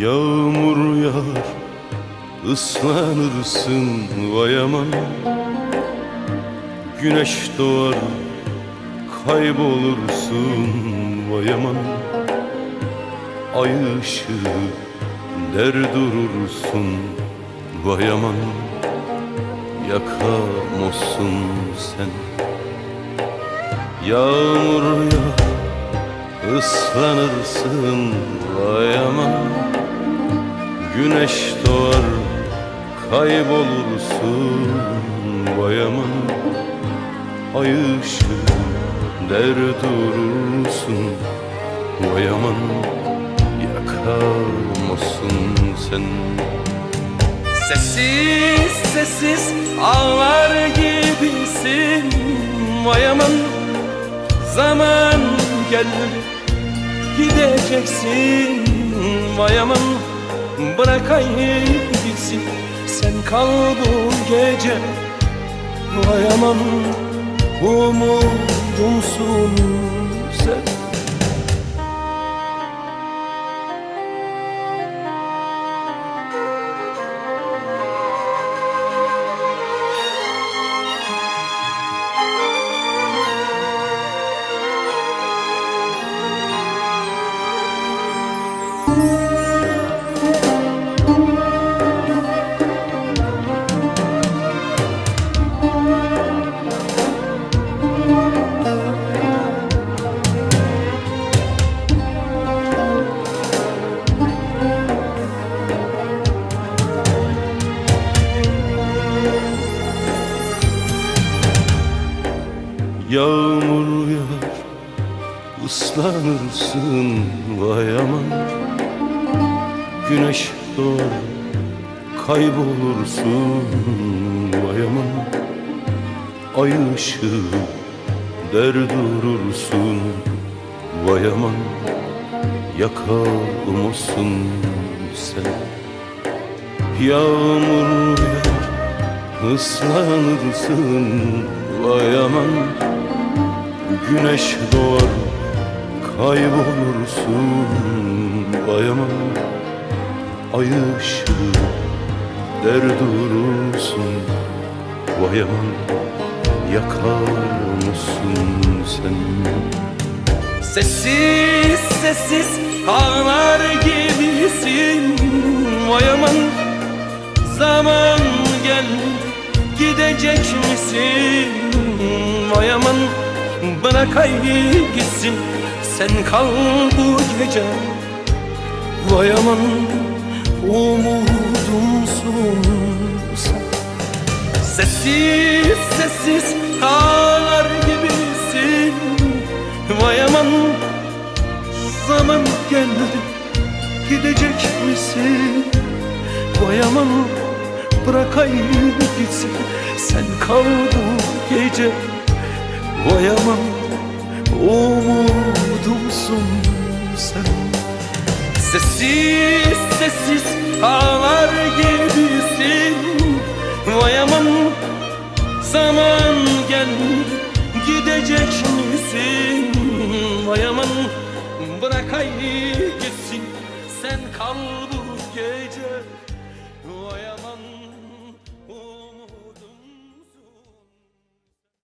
Yağmur yağar ıslanırsın vay aman. Güneş doğar kaybolursun vay aman. Ay ışığı der durursun vay aman. Yakamazsın sen. Yağmur yağar ıslanırsın vay Güneş doğar kaybolursun vay aman Ay ışığı der durursun vay aman Yakamazsın sen. Sessiz sessiz ağlar gibisin Vay aman zaman geldi Gideceksin vay aman Bırakayım gitsin. Sen kal bu gece. Vay aman umudumsun sen Yağmur yağar ıslanırsın vay aman. Güneş doğar kaybolursun vay aman. Ay ışığı der durursun vay aman. Yakamazsın sen. Yağmur yağar ıslanırsın vay aman Güneş doğar kaybolursun. Vay aman Ay ışığı der durursun. Vay Yakar mısın sen? Sessiz sessiz ağlar gibisin. Vay aman zaman geldi Gidecek misin? Vay aman bırakayım gitsin. Sen kal bu gece. Vay aman umudumsun Sessiz sessiz ağlar gibisin. Vay aman zaman geldi Gidecek misin? Vay aman bırakayım gitsin. Sen kal bu gece Vay aman umudumsun sen. Sessiz sessiz ağlar gibisin. Vay aman zaman geldi Gidecek misin? Vay aman bırakayım gitsin. Sen kal bu gece